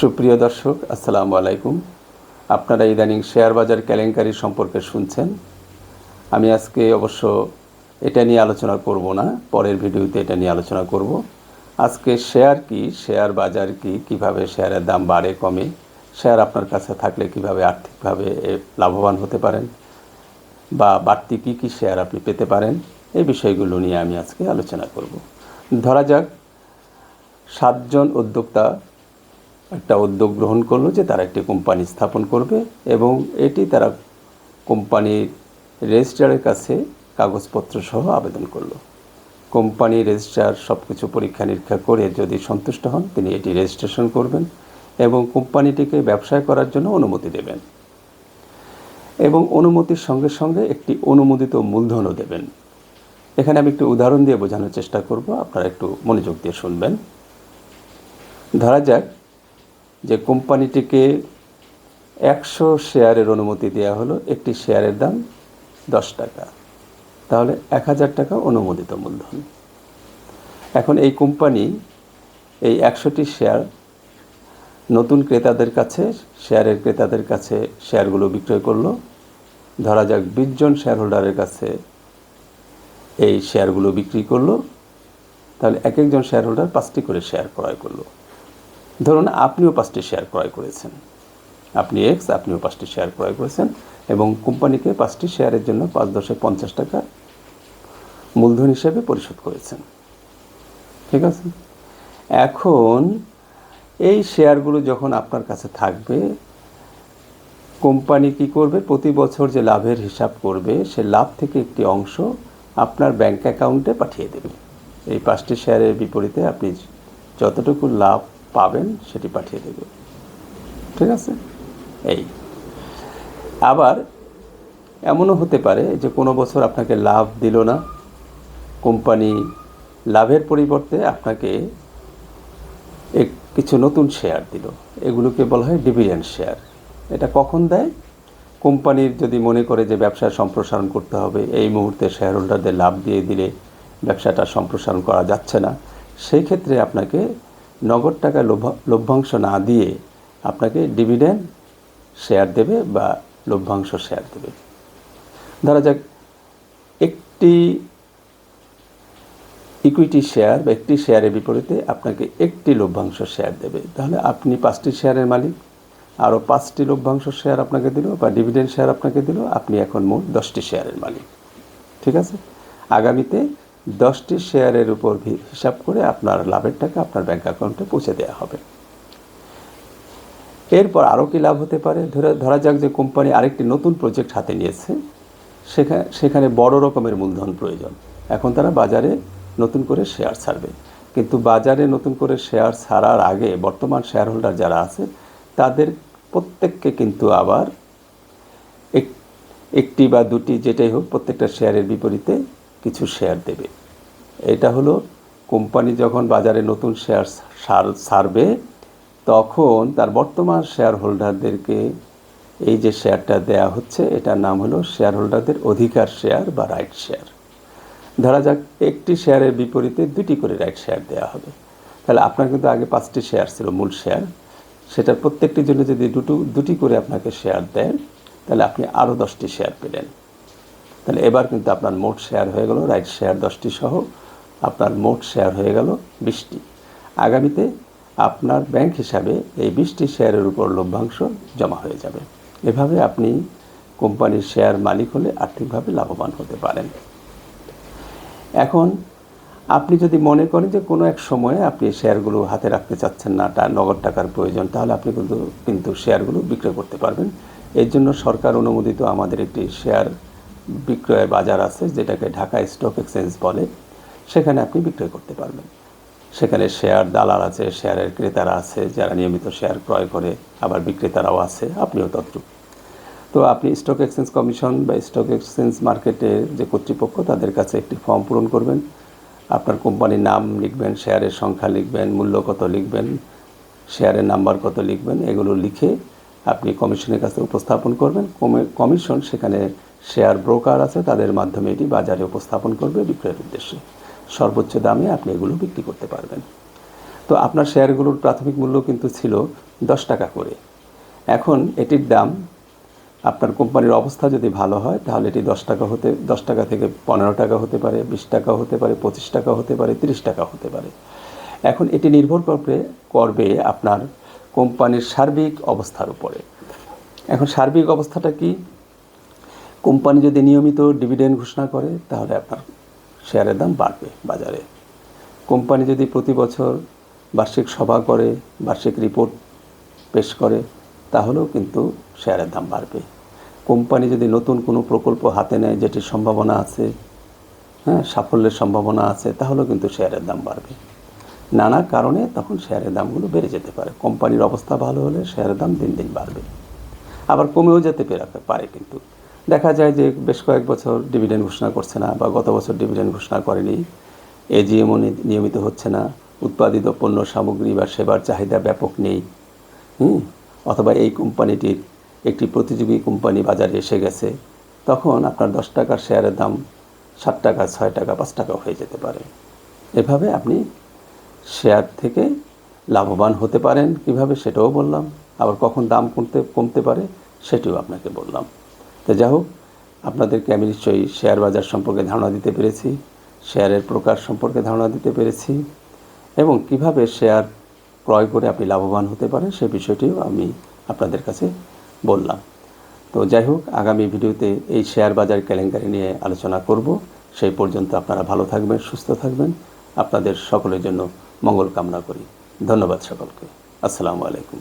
সুপ্রিয় দর্শক, আসসালামু আলাইকুম। আপনারা ইদানিং শেয়ার বাজার কেলেঙ্কারি সম্পর্কে শুনছেন। আমি আজকে অবশ্য এটা নিয়ে আলোচনা করব না, পরের ভিডিওতে এটা নিয়ে আলোচনা করব। আজকে শেয়ার কি, শেয়ার বাজার কি, কীভাবে শেয়ারের দাম বাড়ে, কমে, শেয়ার আপনার কাছে থাকলে কীভাবে আর্থিকভাবে লাভবান হতে পারেন বা বাড়তি কী কী শেয়ার আপনি পেতে পারেন, এই বিষয়গুলো নিয়ে আমি আজকে আলোচনা করব। ধরা যাক, সাতজন উদ্যোক্তা একটা উদ্যোগ গ্রহণ করল যে তারা একটি কোম্পানি স্থাপন করবে এবং এটি তারা কোম্পানির রেজিস্ট্রারের কাছে কাগজপত্র সহ আবেদন করল। কোম্পানি রেজিস্ট্রার সব কিছু পরীক্ষা নিরীক্ষা করে যদি সন্তুষ্ট হন, তিনি এটি রেজিস্ট্রেশন করবেন এবং কোম্পানিটিকে ব্যবসায় করার জন্য অনুমতি দেবেন এবং অনুমতির সঙ্গে সঙ্গে একটি অনুমোদিত মূলধনও দেবেন। এখানে আমি একটু উদাহরণ দিয়ে বোঝানোর চেষ্টা করব, আপনারা একটু মনোযোগ দিয়ে শুনবেন। ধরা যাক যে কোম্পানিটিকে একশো শেয়ারের অনুমতি দেওয়া হলো, একটি শেয়ারের দাম দশ টাকা। তাহলে এক হাজার টাকা অনুমোদিত মূলধন। এখন এই কোম্পানি এই একশোটি শেয়ার নতুন ক্রেতাদের কাছে, শেয়ারের ক্রেতাদের কাছে শেয়ারগুলো বিক্রয় করল। ধরা যাক বিশ জন শেয়ার হোল্ডারের কাছে এই শেয়ারগুলো বিক্রি করল। তাহলে এক একজন শেয়ার হোল্ডার পাঁচটি করে শেয়ার ক্রয় করল। ধরুন আপনিও পাঁচটি শেয়ার ক্রয় করেছেন। আপনি এক্স আপনিও পাঁচটি শেয়ার ক্রয় করেছেন এবং কোম্পানিকে পাঁচটি শেয়ারের জন্য পাঁচ দশে পঞ্চাশ টাকা মূলধন হিসেবে পরিশোধ করেছেন। ঠিক আছে? এখন এই শেয়ারগুলো যখন আপনার কাছে থাকবে, কোম্পানি কি করবে? প্রতি বছর যে লাভের হিসাব করবে, সে লাভ থেকে একটি অংশ আপনার ব্যাংক অ্যাকাউন্টে পাঠিয়ে দেবে। এই পাঁচটি শেয়ারের বিপরীতে আপনি যতটুকু লাভ পাবেন, সেটি পাঠিয়ে দেবে। ঠিক আছে? এই। আবার এমনও হতে পারে যে কোনো বছর আপনাকে লাভ দিল না, কোম্পানি লাভের পরিবর্তে আপনাকে কিছু নতুন শেয়ার দিল। এগুলোকে বলা হয় ডিভিডেন্ড শেয়ার এটা কখন দেয়? কোম্পানির যদি মনে করে যে ব্যবসা সম্প্রসারণ করতে হবে, এই মুহূর্তে শেয়ার হোল্ডারদের লাভ দিয়ে দিলে ব্যবসাটা সম্প্রসারণ করা যাচ্ছে না, সেই ক্ষেত্রে আপনাকে নগদ টাকা লভ্যাংশ না দিয়ে আপনাকে ডিভিডেন্ড শেয়ার দেবে বা লভ্যাংশ শেয়ার দেবে। ধরা যাক, একটি ইকুইটি শেয়ার বা একটি শেয়ারের বিপরীতে আপনাকে একটি লভ্যাংশ শেয়ার দেবে। তাহলে আপনি পাঁচটি শেয়ারের মালিক, আরও পাঁচটি লভ্যাংশ শেয়ার আপনাকে দিল বা ডিভিডেন্ড শেয়ার আপনাকে দিল, আপনি এখন মোট দশটি শেয়ারের মালিক। ঠিক আছে? আগামীতে দশটি শেয়ারের উপর হিসাব করে আপনার লাভের টাকা আপনার ব্যাঙ্ক অ্যাকাউন্টে পৌঁছে দেওয়া হবে। এরপর আরও কি লাভ হতে পারে? ধরে, ধরা যাক যে কোম্পানি আরেকটি নতুন প্রজেক্ট হাতে নিয়েছে সেখানে সেখানে বড় রকমের মূলধন প্রয়োজন। এখন তারা বাজারে নতুন করে শেয়ার ছাড়বে। কিন্তু বাজারে নতুন করে শেয়ার ছাড়ার আগে বর্তমান শেয়ার হোল্ডার যারা আছে, তাদের প্রত্যেককে কিন্তু আবার একটি বা দুটি যেটাই হোক প্রত্যেকটা শেয়ারের বিপরীতে কিছু শেয়ার দেবে। এটা হলো কোম্পানি যখন বাজারে নতুন শেয়ার ছাড়বে তখন তার বর্তমান শেয়ার হোল্ডারদেরকে এই যে শেয়ারটা দেয়া হচ্ছে, এটার নাম হলো শেয়ার হোল্ডারদের অধিকার শেয়ার বা রাইট শেয়ার ধরা যাক, একটি শেয়ারের বিপরীতে দুটি করে রাইট শেয়ার দেওয়া হবে। তাহলে আপনার কিন্তু আগে পাঁচটি শেয়ার ছিল, মূল শেয়ার সেটার প্রত্যেকটির জন্য যদি দুটো দুটি করে আপনাকে শেয়ার দেন, তাহলে আপনি আরও দশটি শেয়ার পেলেন। তাহলে এবার কিন্তু আপনার মোট শেয়ার হয়ে গেল রাইট শেয়ার দশটি সহ আপনার মোট শেয়ার হয়ে গেল বিশটি। আগামীতে আপনার ব্যাংক হিসাবে এই বিশটি শেয়ারের উপর লভ্যাংশ জমা হয়ে যাবে। এভাবে আপনি কোম্পানির শেয়ার মালিক হলে আর্থিকভাবে লাভবান হতে পারেন। এখন আপনি যদি মনে করেন যে কোনো এক সময়ে আপনি শেয়ারগুলো হাতে রাখতে চাচ্ছেন না তা নগদ টাকার প্রয়োজন, তাহলে আপনি কিন্তু কিন্তু শেয়ারগুলো বিক্রয় করতে পারবেন। এর জন্য সরকার অনুমোদিত আমাদের একটি শেয়ার বিক্রয়ের বাজার আছে, যেটাকে ঢাকা স্টক এক্সচেঞ্জ বলে, সেখানে আপনি বিক্রয় করতে পারবেন। সেখানে শেয়ার দালাল আছে, শেয়ারের ক্রেতারা আছে, যারা নিয়মিত শেয়ার ক্রয় করে, আবার বিক্রেতারাও আছে, আপনিও তদ্রুপ তো আপনি স্টক এক্সচেঞ্জ কমিশন বা স্টক এক্সচেঞ্জ মার্কেটের যে কর্তৃপক্ষ, তাদের কাছে একটি ফর্ম পূরণ করবেন। আপনার কোম্পানির নাম লিখবেন, শেয়ারের সংখ্যা লিখবেন, মূল্য কত লিখবেন, শেয়ারের নাম্বার কত লিখবেন, এগুলো লিখে আপনি কমিশনের কাছে উপস্থাপন করবেন। কমিশন সেখানে শেয়ার ব্রোকার আছে, তাদের মাধ্যমে এটি বাজারে উপস্থাপন করবে বিক্রয়ের উদ্দেশ্যে। সর্বোচ্চ দামে আপনি এগুলো বিক্রি করতে পারবেন। তো আপনার শেয়ারগুলোর প্রাথমিক মূল্য কিন্তু ছিল দশ টাকা করে। এখন এটির দাম, আপনার কোম্পানির অবস্থা যদি ভালো হয়, তাহলে এটি দশ টাকা হতে, দশ টাকা থেকে পনেরো টাকা হতে পারে, বিশ টাকা হতে পারে, পঁচিশ টাকা হতে পারে, তিরিশ টাকা হতে পারে। এখন এটি নির্ভর করবে করবে আপনার কোম্পানির সার্বিক অবস্থার উপরে। এখন সার্বিক অবস্থাটা কি? কোম্পানি যদি নিয়মিত ডিভিডেন্ড ঘোষণা করে, তাহলে আপনার শেয়ারের দাম বাড়বে বাজারে। কোম্পানি যদি প্রতি বছর বার্ষিক সভা করে, বার্ষিক রিপোর্ট পেশ করে, তাহলেও কিন্তু শেয়ারের দাম বাড়বে। কোম্পানি যদি নতুন কোনো প্রকল্প হাতে নেয়, যেটির সম্ভাবনা আছে হ্যাঁ সাফল্যের সম্ভাবনা আছে, তাহলেও কিন্তু শেয়ারের দাম বাড়বে। নানা কারণে তখন শেয়ারের দামগুলো বেড়ে যেতে পারে। কোম্পানির অবস্থা ভালো হলে শেয়ারের দাম দিন দিন বাড়বে। আবার কমেও যেতে পেরে- পারে কিন্তু। দেখা যায় যে বেশ কয়েক বছর ডিভিডেন্ড ঘোষণা করছে না বা গত বছর ডিভিডেন্ড ঘোষণা করেনি। এজিএমও নিয়মিত হচ্ছে না। উৎপাদিত পণ্য, সামগ্রী বা সেবার চাহিদা ব্যাপক নেই। হুম? অথবা এই কোম্পানিটির একটি প্রতিযোগী কোম্পানি বাজারে এসে গেছে। তখন আপনার দশ টাকার শেয়ারের দাম সাত টাকা, ছয় টাকা, পাঁচ টাকা হয়ে যেতে পারে। এভাবে আপনি শেয়ার থেকে লাভবান হতে পারেন। কীভাবে সেটাও বললাম। আবার কখন দাম কমতে কমতে পারে সেটিও আপনাকে বললাম। তো যাই হোক, আপনাদেরকে আমি নিশ্চয়ই শেয়ার বাজার সম্পর্কে ধারণা দিতে পেরেছি, শেয়ারের প্রকার সম্পর্কে ধারণা দিতে পেরেছি, এবং কীভাবে শেয়ার ক্রয় করে আপনি লাভবান হতে পারেন সে বিষয়টিও আমি আপনাদের কাছে বললাম। তো যাই হোক, আগামী ভিডিওতে এই শেয়ার বাজার কেলেঙ্কারি নিয়ে আলোচনা করব। সেই পর্যন্ত আপনারা ভালো থাকবেন, সুস্থ থাকবেন। আপনাদের সকলের জন্য মঙ্গল কামনা করি। ধন্যবাদ সকলকে। আসসালামু আলাইকুম।